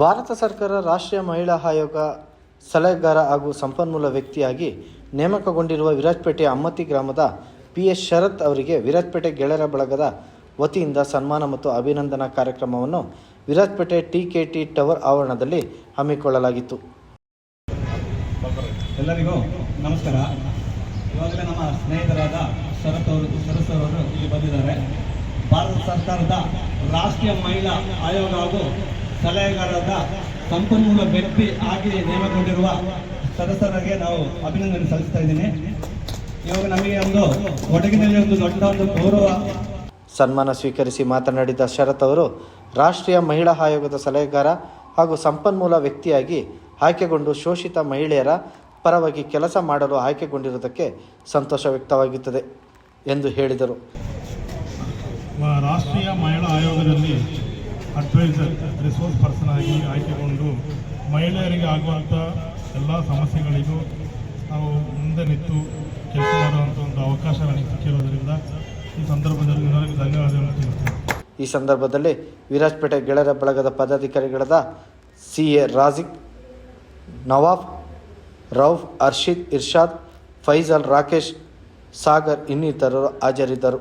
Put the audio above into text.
ಭಾರತ ಸರ್ಕಾರ ರಾಷ್ಟ್ರೀಯ ಮಹಿಳಾ ಆಯೋಗ ಸಲಹೆಗಾರ ಹಾಗೂ ಸಂಪನ್ಮೂಲ ವ್ಯಕ್ತಿಯಾಗಿ ನೇಮಕಗೊಂಡಿರುವ ವಿರಾಜಪೇಟೆಯ ಅಮ್ಮತ್ತಿ ಗ್ರಾಮದ ಪಿ ಎಸ್ ಶರತ್ ಅವರಿಗೆ ವಿರಾಜಪೇಟೆ ಗೆಳೆಯರ ಬಳಗದ ವತಿಯಿಂದ ಸನ್ಮಾನ ಮತ್ತು ಅಭಿನಂದನಾ ಕಾರ್ಯಕ್ರಮವನ್ನು Virajpet T K T tower ಆವರಣದಲ್ಲಿ ಹಮ್ಮಿಕೊಳ್ಳಲಾಗಿತ್ತು. ಎಲ್ಲರಿಗೂ ನಮಸ್ಕಾರ. ಇವಾಗಲೇ ನಮ್ಮ ಸ್ನೇಹಿತರಾದ ಶರತ್ ಅವರು ಶರತ್ ಅವರು ಇಲ್ಲಿ ಬಂದಿದ್ದಾರೆ. ಭಾರತ ಸರ್ಕಾರದ ರಾಷ್ಟ್ರೀಯ ಮಹಿಳಾ ಆಯೋಗ ಹಾಗೂ ಸಲಹೆಗಾರರಾದ ಸಂಪನ್ಮೂಲ ವ್ಯಕ್ತಿ ಆಗಿ ನೇಮಕಗೊಂಡಿರುವ ಸದಸ್ಯರಿಗೆ ನಾವು ಅಭಿನಂದನೆ ಸಲ್ಲಿಸ್ತಾ ಇದ್ದೀನಿ. ಇವಾಗ ನಮಗೆ ಒಂದು ಒಡಗಿನಲ್ಲಿ ಒಂದು ದೊಡ್ಡ ಒಂದು ಗೌರವ ಸನ್ಮಾನ ಸ್ವೀಕರಿಸಿ ಮಾತನಾಡಿದ ಶರತ್ ಅವರು ರಾಷ್ಟ್ರೀಯ ಮಹಿಳಾ ಆಯೋಗದ ಸಲಹೆಗಾರ ಹಾಗೂ ಸಂಪನ್ಮೂಲ ವ್ಯಕ್ತಿಯಾಗಿ ಆಯ್ಕೆಗೊಂಡು ಶೋಷಿತ ಮಹಿಳೆಯರ ಪರವಾಗಿ ಕೆಲಸ ಮಾಡಲು ಆಯ್ಕೆಗೊಂಡಿರುವುದಕ್ಕೆ ಸಂತೋಷ ವ್ಯಕ್ತವಾಗುತ್ತದೆ ಎಂದು ಹೇಳಿದರು. ರಾಷ್ಟ್ರೀಯ ಮಹಿಳಾ ಆಯೋಗದಲ್ಲಿ ಅಡ್ವೈಸರ್ ರಿಸೋರ್ಸ್ ಪರ್ಸನ್ ಆಗಿ ಆಯ್ಕೆಗೊಂಡು ಮಹಿಳೆಯರಿಗೆ ಆಗುವಂಥ ಎಲ್ಲ ಸಮಸ್ಯೆಗಳಿಗೂ ನಾವು ಮುಂದೆ ನಿಂತು ಕೆಲಸ ಮಾಡುವಂಥ ಒಂದು ಅವಕಾಶ ನನಗೆ ಸಿಕ್ಕಿರೋದ್ರಿಂದ ಈ ಸಂದರ್ಭದಲ್ಲಿ ನನಗೆ ಧನ್ಯವಾದಗಳನ್ನು ತಿಳಿಸ್ತೇನೆ. ಈ ಸಂದರ್ಭದಲ್ಲಿ ವಿರಾಜಪೇಟೆ ಗೆಳೆಯರ ಬಳಗದ ಪದಾಧಿಕಾರಿಗಳಾದ ಸಿ ಎ ರಾಜಿಕ್ ನವಾಫ್ ರೌಫ್, ಅರ್ಷಿದ್, ಇರ್ಷಾದ್ ಫೈಜಲ್ ರಾಕೇಶ್, ಸಾಗರ್ ಇನ್ನಿತರರು ಹಾಜರಿದ್ದರು.